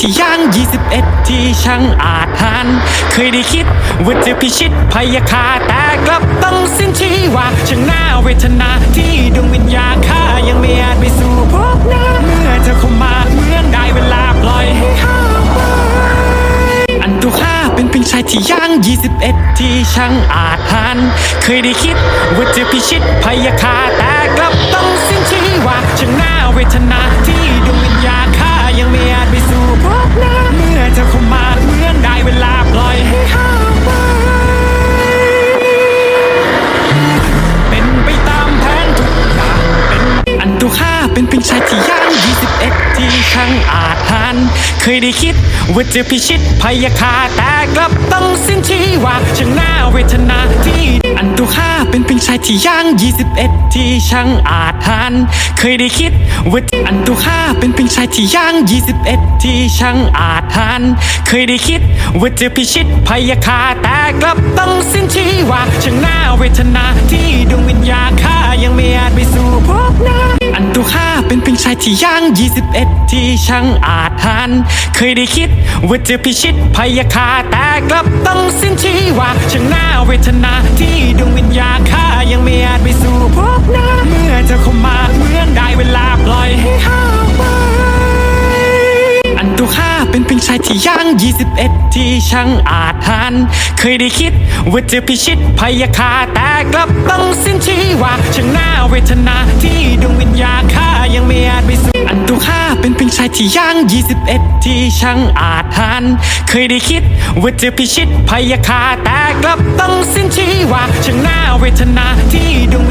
ที่ย่าง 21 ที่ช่างอาจหานเคยได้คิดว่าจะพิชิตพยาคาแต่กลับต้องสิ้นชีวาช่างหน่าเวทนาที่ดวงวิญญาณข้ายังไม่อาจไปสู่พบหน้าเมื่อเธอเข้ามาเหมือนได้เวลาปล่อยให้ห้าไปอันตัวข้าเป็นเพียงชายที่ย่าง 21 ที่ช่างอาจหานเคยได้คิดว่าจะพิชิตพยาคาแต่กลับต้องสิ้นชีวาช่างหน่าเวทนาที่ ช่างอาจหานเคยได้คิดว่าจะพิชิตพยาคาแต่กลับต้องสิ้นชีวาช่างน่าเวทนาที่อันตัวข้าเป็นเพียงชายที่ย่าง 21 ที่ช่างอาจหานเคยได้คิดว่าอันตัวข้าเป็นเพียงชายที่ย่าง 21 ที่ช่างอาจหานเคยได้คิดว่าจะพิชิตพยาคาแต่กลับต้องสิ้นชีวาช่างน่าเวทนาที่ดวงวิญญาณข้ายังไม่อาจไปสู่พบหน้า อันตัวข้าเป็นเพียงชายที่ย่าง 21 ที่ช่างอาจหานเคยได้คิดว่าจะพิชิตพยาคาแต่กลับต้องสิ้นชีวาช่างหน่าเวทนาที่ดวงวิญญาข้ายังไม่อาจไปสู่พบหน้าเมื่อเธอเข้ามาเหมือนได้เวลาปล่อยให้ห้าวไปอันตัวข้าเป็นเพียงชายที่ย่าง 21 ที่ช่างอาจหานเคยได้คิดว่าจะพิชิตพยาคาแต่กลับต้องสิ้นชีวาช่างหน่าเวทนา ที่ย่าง 21 ที่ช่างอาจหานเคยได้คิดว่าจะพิชิตพยาคาแต่กลับต้องสิ้นชีวาช่างน่าเวทนาที่ดวง